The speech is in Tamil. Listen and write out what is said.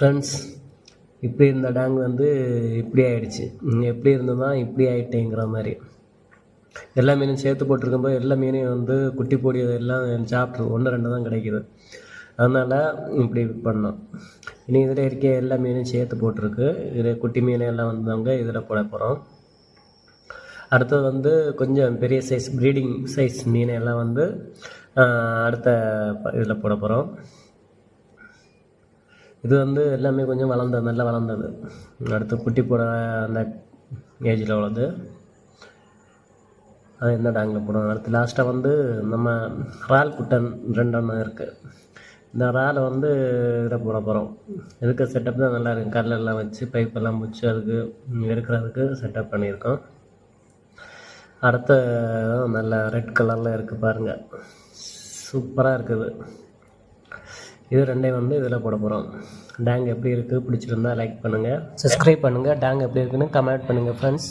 ஃப்ரெண்ட்ஸ் இப்படி இருந்த டேங் வந்து இப்படி ஆயிடுச்சு. எப்படி இருந்ததா இப்படி ஆயிட்டேங்கிற மாதிரி. எல்லா மீனும் சேர்த்து போட்டிருக்கும்போது எல்லா மீனையும் வந்து குட்டி போடியது எல்லாம் சாப்பிட்ரு ஒன்று ரெண்டு தான் கிடைக்குது. அதனால் இப்படி பண்ணோம். இனி இதில் இருக்க எல்லா மீனையும் சேர்த்து போட்டிருக்கு. இதில் குட்டி மீன் எல்லாம் வந்தவங்க இதில் போட போகிறோம் அடுத்தது வந்து கொஞ்சம் பெரிய சைஸ் ப்ரீடிங் சைஸ் மீன் எல்லாம் வந்து அடுத்த இதில் போட போகிறோம் இது வந்து எல்லாமே கொஞ்சம் வளர்ந்தது நல்லா வளர்ந்தது. அடுத்து குட்டி போட அந்த ஏஜில் உள்ளது. அது என்ன டேங்கில் போடணும் அடுத்து லாஸ்ட்டாக வந்து நம்ம ரால் குட்டன் ரெண்டெண்ணம் இருக்குது இந்த ராலை வந்து இதில் போட போகிறோம் இருக்க செட்டப் தான் நல்லா இருக்கும் கல்லெல்லாம் வச்சு பைப்பெல்லாம் வச்சு அதுக்கு இருக்கிறதுக்கு செட்டப் பண்ணியிருக்கோம். அடுத்த நல்ல ரெட் கலரில் இருக்குது பாருங்கள் சூப்பராக இருக்குது. இது ரெண்டையும் வந்து இதில் போட போகிறோம் டேங் எப்படி இருக்குது பிடிச்சிருந்தா லைக் பண்ணுங்கள் சப்ஸ்கிரைப் பண்ணுங்கள் டேங் எப்படி இருக்குன்னு கமெண்ட் பண்ணுங்கள் ஃப்ரெண்ட்ஸ்